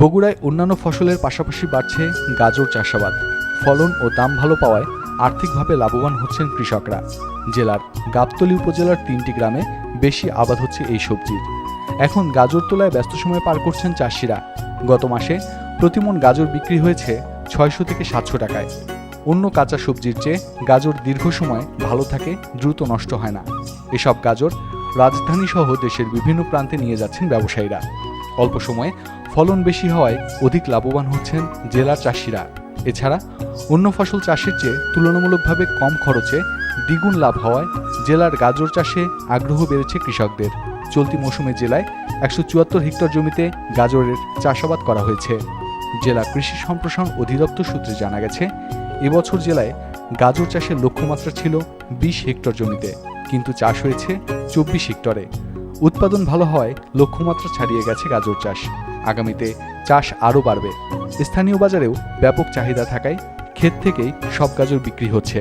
বগুড়ায় অন্যান্য ফসলের পাশাপাশি বাড়ছে গাজর চাষাবাদ। ফলন ও দাম ভালো পাওয়ায় আর্থিকভাবে লাভবান হচ্ছেন কৃষকরা। জেলার গাবতলী উপজেলার তিনটি গ্রামে বেশি আবাদ হচ্ছে এই সবজির এখন গাজর তোলায় ব্যস্ত সময় পার করছেন চাষিরা। গত মাসে প্রতিমন গাজর বিক্রি হয়েছে ছয়শো থেকে সাতশো টাকায়। অন্য কাঁচা সবজির চেয়ে গাজর দীর্ঘ সময় ভালো থাকে, দ্রুত নষ্ট হয় না। এসব গাজর রাজধানী সহ দেশের বিভিন্ন প্রান্তে নিয়ে যাচ্ছেন ব্যবসায়ীরা। অল্প সময়ে ফলন বেশি হওয়ায় অধিক লাভবান হচ্ছেন জেলার চাষিরা। এছাড়া অন্য ফসল চাষের চেয়ে তুলনামূলকভাবে কম খরচে দ্বিগুণ লাভ হওয়ায় জেলার গাজর চাষে আগ্রহ বেড়েছে কৃষকদের। চলতি মৌসুমে জেলায় একশো চুয়াত্তর হেক্টর জমিতে গাজরের চাষাবাদ করা হয়েছে। জেলা কৃষি সম্প্রসারণ অধিদপ্তর সূত্রে জানা গেছে, এবছর জেলায় গাজর চাষের লক্ষ্যমাত্রা ছিল বিশ হেক্টর জমিতে, কিন্তু চাষ হয়েছে চব্বিশ হেক্টরে। উৎপাদন ভালো হওয়ায় লক্ষ্যমাত্রা ছাড়িয়ে গেছে গাজর চাষ। আগামীতে চাষ আরও বাড়বে। স্থানীয় বাজারেও ব্যাপক চাহিদা থাকায় ক্ষেত থেকেই সব গাজর বিক্রি হচ্ছে।